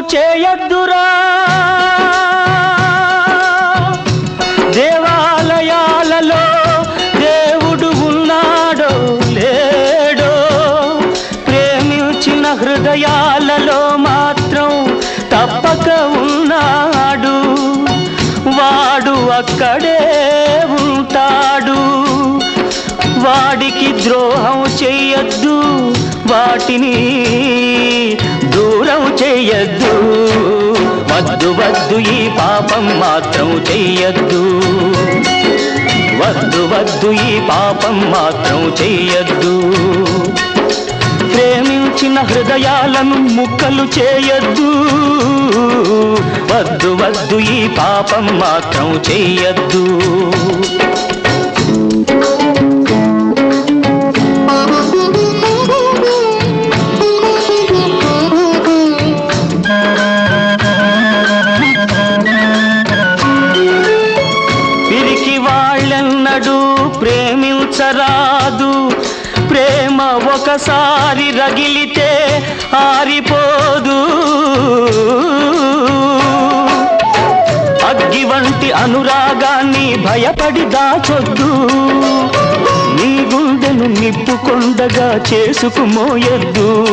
చేయొద్దురా. దేవాలయాలలో దేవుడు ఉన్నాడో లేడో ప్రేమించిన హృదయాలలో మాత్రం తప్పక ఉన్నాడు. వాడు అక్కడే ఉంటాడు. వాడికి ద్రోహం చెయ్యొద్దు వాటిని చేయద్దు. వద్దు వద్దు ఈ పాపం మాత్రం చెయ్యొద్దు వద్దు వద్దు ఈ పాపం మాత్రం చెయ్యొద్దు ప్రేమించిన హృదయాలను ముక్కలు చేయొద్దు. వద్దు వద్దు ఈ పాపం మాత్రం చెయ్యొద్దు వాళ్ళెన్నడూ ప్రేమించరాదు. ప్రేమ ఒకసారి రగిలితే ఆరిపోదు. వంటి అనురాగాన్ని భయపడి దాచొద్దు. నీ గుండెను నిప్పుకొండగా చేసుకుమోయొద్దు.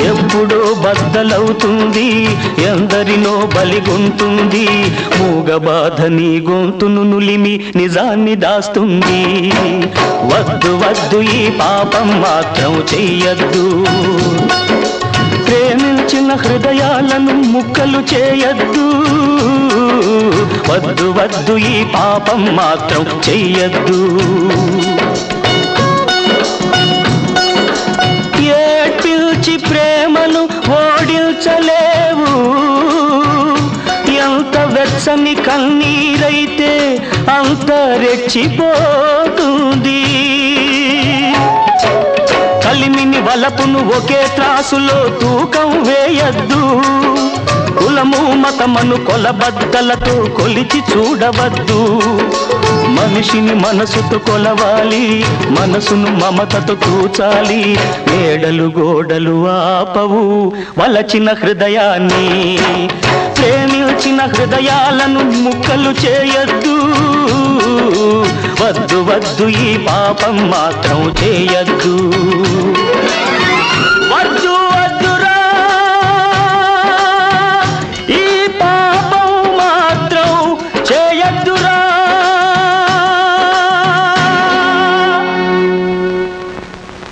ఎప్పుడో బద్దలవుతుంది ఎందరినో బలిగొంటుంది. మూగబాధ నీ గొంతును నులిమి నిజాన్ని దాస్తుంది. వద్దు వద్దు ఈ పాపం మాత్రం చెయ్యొద్దు. వచ్చిన హృదయాలను ముక్కలు చేయద్దు. వద్దు వద్దు ఈ పాపం మాత్రం చెయ్యద్దు. ఏడ్పిల్చి ప్రేమను ఓడించలేవు. ఎంత వెచ్చని కన్నీరైతే అంత రెచ్చిపోతుంది. కలిమిని ఒకే త్రాసులో తూకం వేయద్దు. కులము మతమను కొలబద్దలతో కొలిచి చూడవద్దు. మనిషిని మనసుతో కొలవాలి మనసును మమతతో కూచాలి మేడలు గోడలు ఆపవు వలచిన హృదయాన్ని. ప్రేమించిన హృదయాలను ముక్కలు చేయొద్దు. వద్దు వద్దు ఈ పాపం మాత్రం చేయొద్దు.